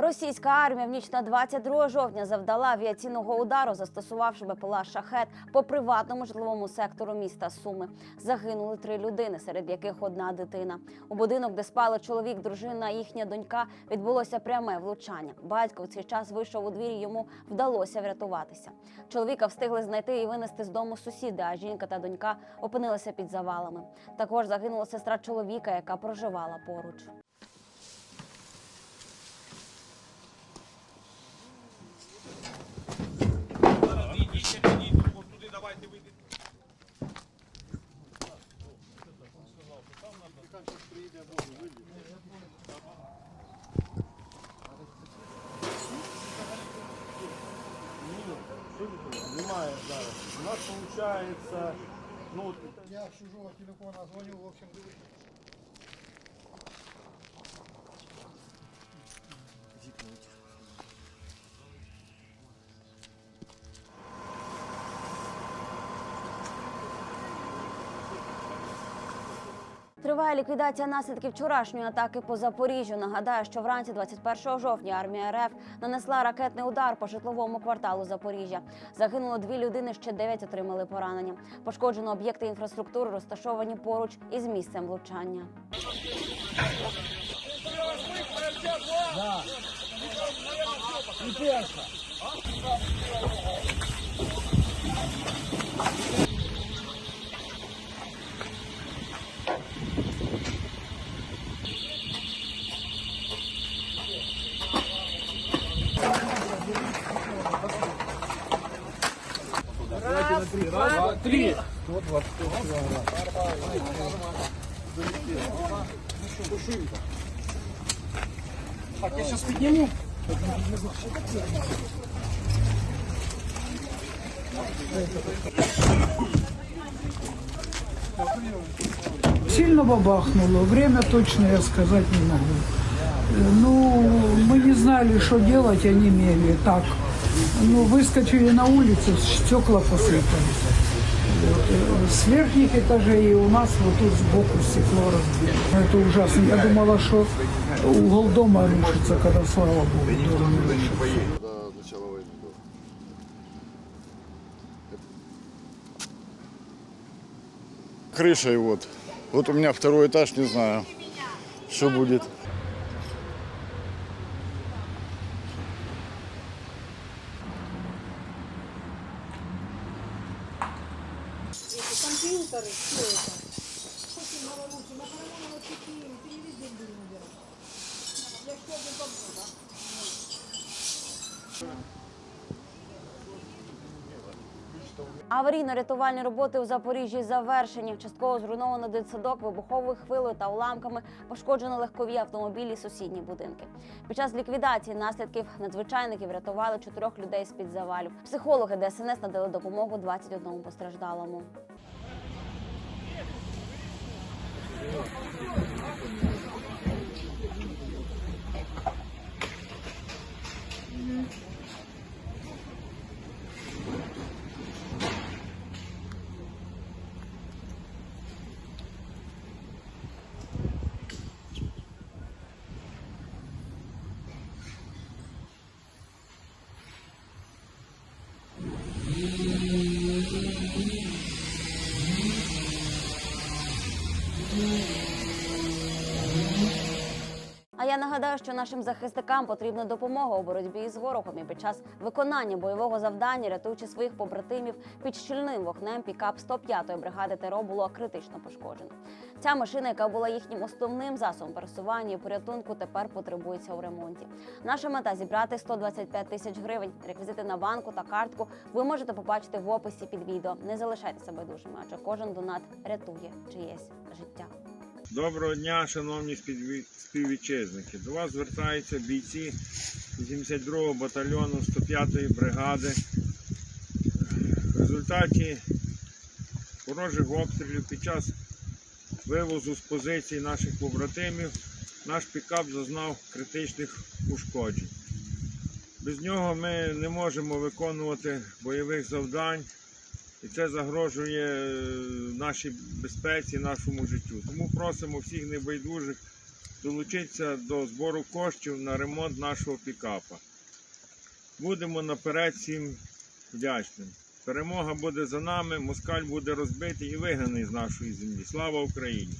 Російська армія в ніч на 22 жовтня завдала авіаційного удару, застосувавши БПЛА шахет по приватному житловому сектору міста Суми. Загинули три людини, серед яких одна дитина. У будинок, де спали чоловік, дружина, їхня донька, відбулося пряме влучання. Батько в цей час вийшов у двір. Йому вдалося врятуватися. Чоловіка встигли знайти і винести з дому сусіди. А жінка та донька опинилися під завалами. Також загинула сестра чоловіка, яка проживала поруч. У нас виходить, ну, Я с чужого телефона звоню, в общем, Триває ліквідація наслідків вчорашньої атаки по Запоріжжю. Нагадаю, що вранці 21 жовтня армія РФ нанесла ракетний удар по житловому кварталу Запоріжжя. Загинуло дві людини, ще дев'ять отримали поранення. Пошкоджено об'єкти інфраструктури, розташовані поруч із місцем влучання. Три, раз, два, три. 120 килограмм. Так, я сейчас подниму. Сильно бабахнуло. Время точно я сказать не могу. Э, ну, мы не знали, что делать, они мели. Так, ну, выскочили на улицу, стекла посыпались. Э, С верхних этажей и у нас вот тут сбоку стекло разбито. Это ужасно. Я думала, что угол дома рушится, когда, слава богу, дом не. Крышей вот. Вот у меня второй этаж, не знаю, что будет. computer chiuso. Poi sembrava luce, ma parlavano tutti i televisivi. Gli ha scelto qualcosa? No. Аварійно-рятувальні роботи у Запоріжжі завершені. Частково зруйновано дитсадок вибуховою хвилею та уламками. Пошкоджено легкові автомобілі, сусідні будинки. Під час ліквідації наслідків надзвичайники врятували чотирьох людей з під завалів. Психологи ДСНС надали допомогу 21 постраждалому. А я нагадаю, що нашим захисникам потрібна допомога у боротьбі із ворогом і під час виконання бойового завдання, рятуючи своїх побратимів під щільним вогнем, пікап 105-ї бригади ТРО було критично пошкоджено. Ця машина, яка була їхнім основним засобом пересування і порятунку, тепер потребується у ремонті. Наша мета зібрати 125 тисяч гривень. Реквізити на банку та картку ви можете побачити в описі під відео. Не залишайтеся байдужими, адже кожен донат рятує чиєсь життя. Доброго дня, шановні співвітчизники. До вас звертаються бійці 82-го батальйону 105-ї бригади. В результаті ворожих обстрілів під час вивозу з позицій наших побратимів наш пікап зазнав критичних ушкоджень. Без нього ми не можемо виконувати бойових завдань, і це загрожує е, нашій безпеці, нашому життю. Тому просимо всіх небайдужих долучитися до збору коштів на ремонт нашого пікапа. Будемо наперед всім вдячним. Перемога буде за нами, москаль буде розбитий і вигнаний з нашої землі. Слава Україні!